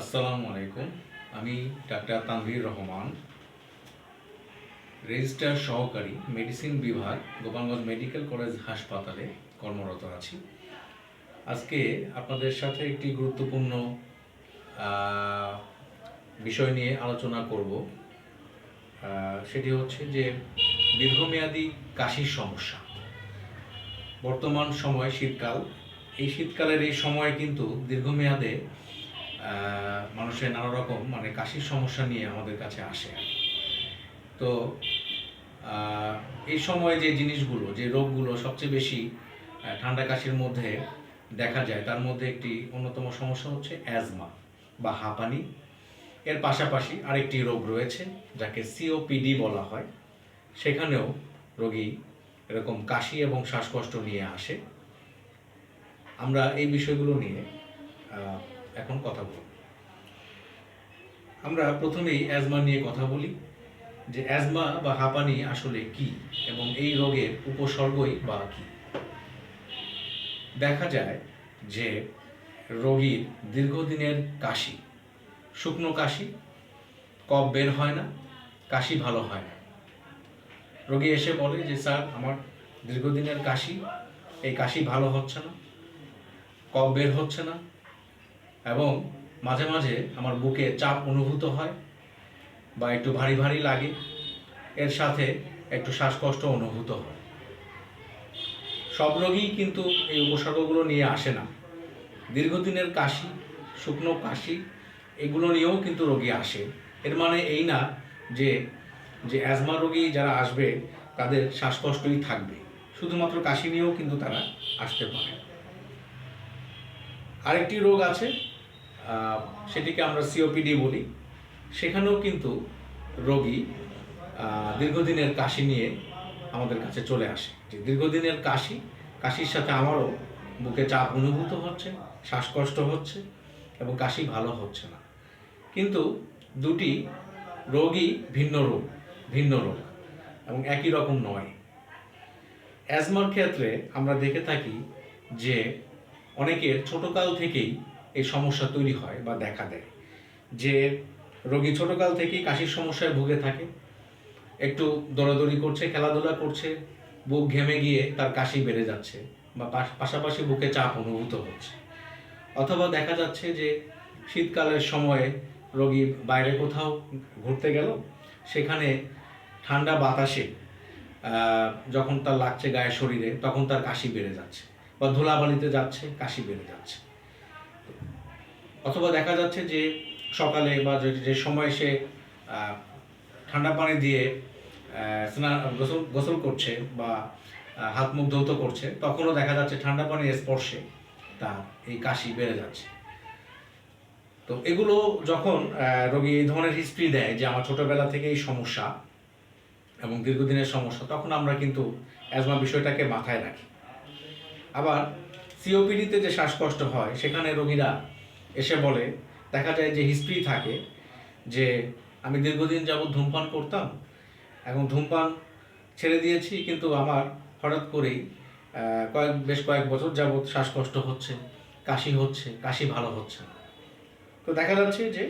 আসসালামু আলাইকুম। আমি ডাক্তার তানভীর রহমান রেজিস্ট্রার সহকারী মেডিসিন বিভাগ, গোপালগঞ্জ মেডিকেল কলেজ হাসপাতালে কর্মরত আছি। আজকে আপনাদের সাথে একটি গুরুত্বপূর্ণ বিষয় নিয়ে আলোচনা করব। সেটি হচ্ছে যে দীর্ঘমেয়াদী কাশির সমস্যা। বর্তমান সময় শীতকাল। এই শীতকালের এই সময়ে কিন্তু দীর্ঘমেয়াদে মানুষের নানা রকম মানে কাশির সমস্যা নিয়ে আমাদের কাছে আসে তো এই সময় যে জিনিসগুলো, যে রোগগুলো সবচেয়ে বেশি ঠান্ডা কাশির মধ্যে দেখা যায়, তার মধ্যে একটি অন্যতম সমস্যা হচ্ছে অ্যাজমা বা হাঁপানি। এর পাশাপাশি আরেকটি রোগ রয়েছে, যাকে সিওপিডি বলা হয়। সেখানেও রোগী এরকম কাশি এবং শ্বাসকষ্ট নিয়ে আসে। আমরা এই বিষয়গুলো নিয়ে এখন কথা বলব আমরা প্রথমেই অ্যাজমা নিয়ে কথা বলি, যে অ্যাজমা বা হাঁপানি আসলে কি এবং এই রোগের উপসর্গই বা কি? দেখা যায় যে রোগীর দীর্ঘদিনের কাশি, শুকনো কাশি, কফ বের হয় না, কাশি ভালো হয় না। রোগী এসে বলে যে, স্যার, আমার দীর্ঘদিনের কাশি, এই কাশি ভালো হচ্ছে না, কফ বের হচ্ছে না এবং মাঝে মাঝে আমার বুকে চাপ অনুভূত হয় বা একটু ভারী ভারী লাগে। এর সাথে একটু শ্বাসকষ্ট অনুভূত হয়। সব রোগী কিন্তু এই উপসর্গগুলো নিয়ে আসে না। দীর্ঘদিনের কাশি, শুকনো কাশি, এগুলো নিয়েও কিন্তু রোগী আসে। এর মানে এই না যে যে অ্যাজমা রোগী যারা আসবে, তাদের শ্বাসকষ্টই থাকবে। শুধুমাত্র কাশি নিয়েও কিন্তু তারা আসতে পারে। আরেকটি রোগ আছে সেটিকে আমরা সিওপিডি বলি। সেখানেও কিন্তু রোগী দীর্ঘদিনের কাশি নিয়ে আমাদের কাছে চলে আসে। দীর্ঘদিনের কাশি, কাশির সাথে আমারও বুকে চাপ অনুভূত হচ্ছে, শ্বাসকষ্ট হচ্ছে এবং কাশি ভালো হচ্ছে না। কিন্তু দুটি রোগই ভিন্ন রোগ ভিন্ন রোগ এবং একই রকম নয়। অ্যাজমার ক্ষেত্রে আমরা দেখে থাকি যে অনেকের ছোটকাল থেকেই এই সমস্যা তৈরি হয় বা দেখা দেয়। যে রোগী ছোটকাল থেকেই কাশির সমস্যায় ভুগে থাকে, একটু দৌড়াদৌড়ি করছে, খেলাধুলা করছে, বুক ঘেমে গিয়ে তার কাশি বেড়ে যাচ্ছে বা পাশ- পাশাপাশি বুকে চাপ অনুভূত হচ্ছে। অথবা দেখা যাচ্ছে যে শীতকালের সময়ে রোগী বাইরে কোথাও ঘুরতে গেল, সেখানে ঠান্ডা বাতাসে যখন তার লাগছে গায়ে শরীরে, তখন তার কাশি বেড়ে যাচ্ছে বা ধুলাবালিতে যাচ্ছে, কাশি বেড়ে যাচ্ছে। অথবা দেখা যাচ্ছে যে সকালে বা যে- সময় সে ঠান্ডা পানি দিয়ে স্নান গোসল গোসল করছে বা হাত মুখ ধৌত করছে, তখনও দেখা যাচ্ছে ঠান্ডা পানির স্পর্শে তার এই কাশি বেড়ে যাচ্ছে। তো এগুলো যখন রোগী এই ধরনের হিস্ট্রি দেয় যে আমার ছোটবেলা থেকে এই সমস্যা এবং দীর্ঘদিনের সমস্যা, তখন আমরা কিন্তু অ্যাজমা বিষয়টাকে মাথায় রাখি। আবার সিওপিডিতে যে শ্বাসকষ্ট হয়, সেখানে রোগীরা এসে বলে, দেখা যায় যে হিস্ট্রি থাকে যে আমি দীর্ঘদিন যাবৎ ধূমপান করতাম এবং ধূমপান ছেড়ে দিয়েছি, কিন্তু আমার হঠাৎ করেই কয়েক, বেশ কয়েক বছর যাবৎ শ্বাসকষ্ট হচ্ছে, কাশি হচ্ছে, কাশি ভালো হচ্ছে তো দেখা যাচ্ছে যে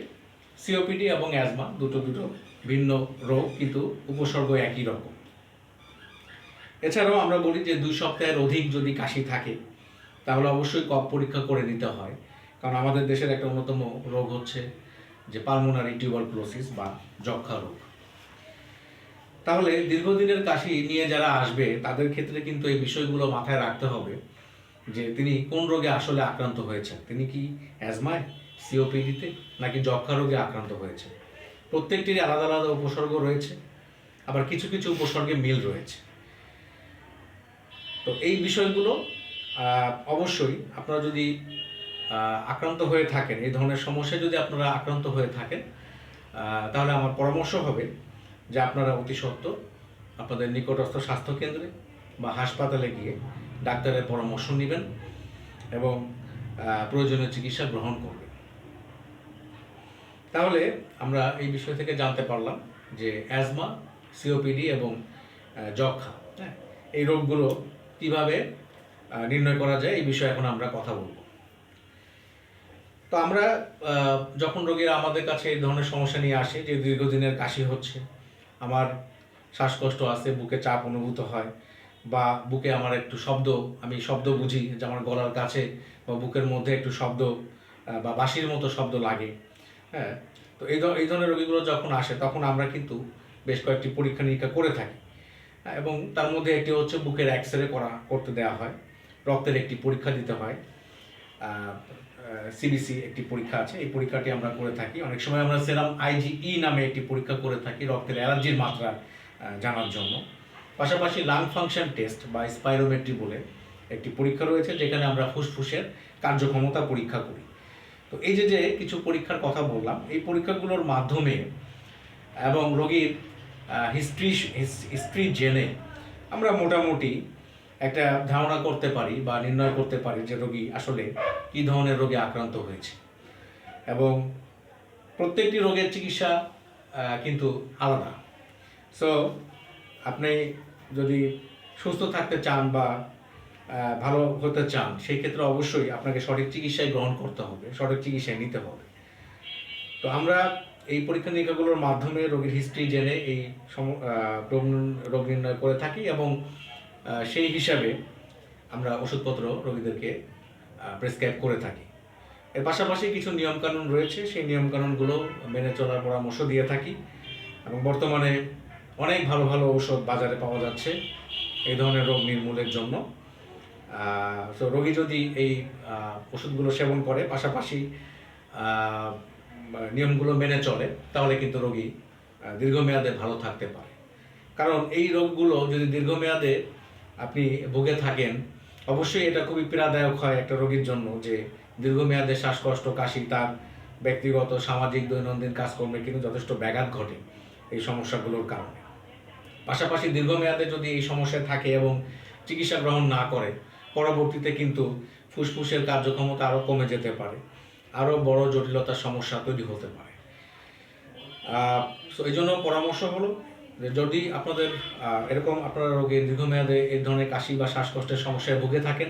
সিওপিডি এবং অ্যাজমা দুটো দুটো ভিন্ন রোগ, কিন্তু উপসর্গ একই রকম। এছাড়াও আমরা বলি যে দুই সপ্তাহের অধিক যদি কাশি থাকে, তাহলে অবশ্যই কফ পরীক্ষা করে নিতে হয়। কারণ আমাদের দেশের একটা অন্যতম রোগ হচ্ছে যে পালমোনারি টিউবারকুলোসিস বা যক্ষা রোগ। তাহলে দীর্ঘদিনের কাশি নিয়ে যারা আসবে, তাদের ক্ষেত্রে কিন্তু এই বিষয়গুলো মাথায় রাখতে হবে যে তিনি কোন রোগে আসলে আক্রান্ত হয়েছেন। তিনি কি অ্যাজমায় সিওপিডিতে নাকি যক্ষা রোগে আক্রান্ত হয়েছে প্রত্যেকটির আলাদা আলাদা উপসর্গ রয়েছে, আবার কিছু কিছু উপসর্গে মিল রয়েছে। তো এই বিষয়গুলো অবশ্যই আপনারা যদি আক্রান্ত হয়ে থাকেন, এই ধরনের সমস্যায় যদি আপনারা আক্রান্ত হয়ে থাকেন তাহলে আমার পরামর্শ হবে যে আপনারা অতি সত্বর আপনাদের নিকটস্থ স্বাস্থ্যকেন্দ্রে বা হাসপাতালে গিয়ে ডাক্তারের পরামর্শ নেবেন এবং প্রয়োজনীয় চিকিৎসা গ্রহণ করবেন। তাহলে আমরা এই বিষয় থেকে জানতে পারলাম যে অ্যাজমা, সিওপিডি এবং যক্ষা হ্যাঁ এই রোগগুলো কীভাবে নির্ণয় করা যায়, এই বিষয়ে এখন আমরা কথা বলব। তো আমরা যখন রোগীরা আমাদের কাছে এই ধরনের সমস্যা নিয়ে আসে যে দীর্ঘদিনের কাশি হচ্ছে আমার শ্বাসকষ্ট আছে বুকে চাপ অনুভূত হয় বা বুকে আমার একটু শব্দ আমি শব্দ বুঝি যে আমার গলার কাছে বা বুকের মধ্যে একটু শব্দ বা বাঁশির মতো শব্দ লাগে হ্যাঁ? তো এই এই ধরনের রোগীগুলো যখন আসে তখন আমরা কিন্তু বেশ কয়েকটি পরীক্ষা নিরীক্ষা করে থাকি হ্যাঁ, এবং তার মধ্যে একটি হচ্ছে বুকের এক্স রে করা করতে দেওয়া হয় রক্তের একটি পরীক্ষা দিতে হয় সিবিসি একটি পরীক্ষা আছে। এই পরীক্ষাটি আমরা করে থাকি। অনেক সময় আমরা সেরাম আইজিই নামে একটি পরীক্ষা করে থাকি রক্তের অ্যালার্জির মাত্রা জানার জন্য। পাশাপাশি লাং ফাংশন টেস্ট বা স্পাইরোমেট্রি বলে একটি পরীক্ষা রয়েছে, যেখানে আমরা ফুসফুসের কার্যক্ষমতা পরীক্ষা করি। তো এই যে যে কিছু পরীক্ষার কথা বললাম, এই পরীক্ষাগুলোর মাধ্যমে এবং রোগীর হিস্ট্রি হিস্ট্রি জেনে আমরা মোটামুটি একটা ধারণা করতে পারি বা নির্ণয় করতে পারি যে রোগী আসলে কী ধরনের রোগে আক্রান্ত হয়েছে। এবং প্রত্যেকটি রোগের চিকিৎসা কিন্তু আলাদা। সো আপনি যদি সুস্থ থাকতে চান বা ভালো হতে চান, সেই ক্ষেত্রে অবশ্যই আপনাকে সঠিক চিকিৎসায় গ্রহণ করতে হবে, সঠিক চিকিৎসায় নিতে হবে। তো আমরা এই পরীক্ষা নিরীক্ষাগুলোর মাধ্যমে রোগীর হিস্ট্রি জেনে এই রোগ নির্ণয় করে থাকি এবং সেই হিসাবে আমরা ওষুধপত্র রোগীদেরকে প্রেসক্রাইব করে থাকি। এর পাশাপাশি কিছু নিয়মকানুন রয়েছে, সেই নিয়মকানুনগুলো মেনে চলার পরামর্শ দিয়ে থাকি এবং বর্তমানে অনেক ভালো ভালো ঔষধ বাজারে পাওয়া যাচ্ছে এই ধরনের রোগ নির্মূলের জন্য। তো রোগী যদি এই ওষুধগুলো সেবন করে, পাশাপাশি নিয়মগুলো মেনে চলে, তাহলে কিন্তু রোগী দীর্ঘমেয়াদে ভালো থাকতে পারে। কারণ এই রোগগুলো যদি দীর্ঘমেয়াদে আপনি ভুগে থাকেন অবশ্যই এটা খুবই পীড়াদায়ক হয় একটা রোগীর জন্য যে দীর্ঘমেয়াদে শ্বাসকষ্ট, কাশি, তার ব্যক্তিগত, সামাজিক, দৈনন্দিন কাজকর্মে কিন্তু যথেষ্ট ব্যাঘাত ঘটে এই সমস্যাগুলোর কারণে। পাশাপাশি দীর্ঘমেয়াদে যদি এই সমস্যা থাকে এবং চিকিৎসা গ্রহণ না করে, পরবর্তীতে কিন্তু ফুসফুসের কার্যক্ষমতা আরও কমে যেতে পারে, আরও বড় জটিলতার সমস্যা তৈরি হতে পারে। এই জন্য পরামর্শ হলো যদি আপনাদের এরকম আপনারা রোগে দীর্ঘমেয়াদে এই ধরনের কাশি বা শ্বাসকষ্টের সমস্যায় ভুগে থাকেন